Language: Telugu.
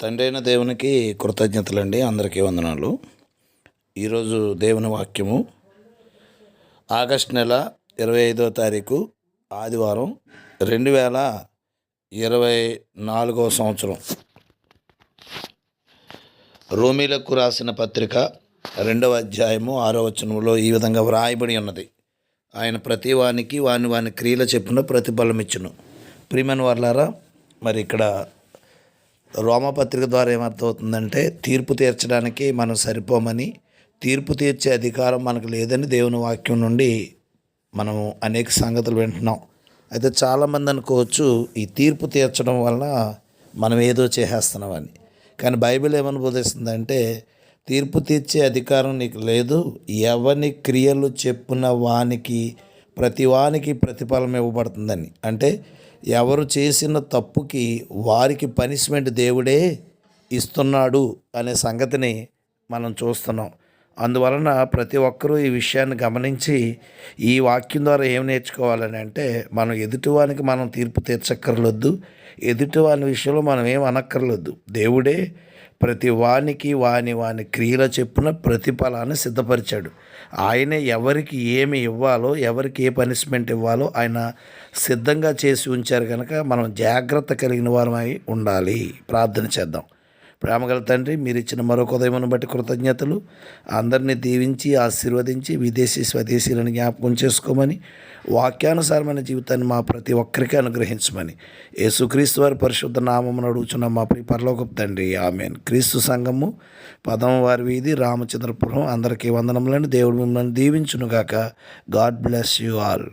తండ్రైన దేవునికి కృతజ్ఞతలండి. అందరికీ వందనాలు. ఈరోజు దేవుని వాక్యము ఆగస్ట్ నెల ఇరవై ఐదో తారీఖు ఆదివారం రెండు వేల ఇరవై నాలుగో సంవత్సరం. రోమిలకు రాసిన పత్రిక రెండవ అధ్యాయము ఆరో వచనంలో ఈ విధంగా వ్రాయబడి ఉన్నది. ఆయన ప్రతి వానికి వాని వాని క్రియల చెప్పున ప్రతిఫలం ఇచ్చును ప్రియమైన వాళ్ళారా మరి ఇక్కడ రోమపత్రిక ద్వారా ఏమర్థమవుతుందంటే తీర్పు తీర్చడానికి మనం సరిపోమని తీర్పు తీర్చే అధికారం మనకు లేదని దేవుని వాక్యం నుండి మనం అనేక సంగతులు వింటున్నాం. అయితే చాలామంది అనుకోవచ్చు ఈ తీర్పు తీర్చడం వలన మనం ఏదో చేసేస్తున్నామని కానీ బైబిల్ ఏమని బోధిస్తుందంటే తీర్పు తీర్చే అధికారం నీకు లేదు ఎవని క్రియలు చెప్పున వానికి ప్రతి వానికి ప్రతిఫలం ఇవ్వబడుతుందని. అంటే ఎవరు చేసిన తప్పుకి వారికి పనిష్మెంట్ దేవుడే ఇస్తున్నాడు అనే సంగతిని మనం చూస్తున్నాం. అందువలన ప్రతి ఒక్కరూ ఈ విషయాన్ని గమనించి ఈ వాక్యం ద్వారా ఏం నేర్చుకోవాలని అంటే మనం ఎదుటివానికి మనం తీర్పు తీర్చక్కర్లొద్దు ఎదుటివాని విషయంలో మనం ఏం అనక్కర్లొద్దు. దేవుడే ప్రతి వానికి వాని వాని క్రియల చెప్పున ప్రతిఫలాన్ని సిద్ధపరిచాడు. ఆయన ఎవరికి ఏమి ఇవ్వాలో ఎవరికి ఏ పనిష్మెంట్ ఇవ్వాలో ఆయన సిద్ధంగా చేసి ఉంచారు కనుక మనం జాగ్రత్త కలిగిన వారమై ఉండాలి. ప్రార్థన చేద్దాం. ప్రేమగల తండ్రి మీరు ఇచ్చిన మరొక ఉదయమును బట్టి కృతజ్ఞతలు. అందరినీ దీవించి ఆశీర్వదించి విదేశీ స్వదేశీలను జ్ఞాపకం చేసుకోమని వాక్యానుసారమైన జీవితాన్ని మా ప్రతి ఒక్కరికి అనుగ్రహించమని. యేసుక్రీస్తు వారి పరిశుద్ధ నామమును అడుగుచున్న మా ప్రియ పరలోకపు తండ్రి. ఆమెన్. క్రీస్తు సంఘము పదం వారి వీధి రామచంద్రపురం. అందరికీ వందనములని దేవుడు మిమ్మల్ని దీవించునుగాక. God bless you all.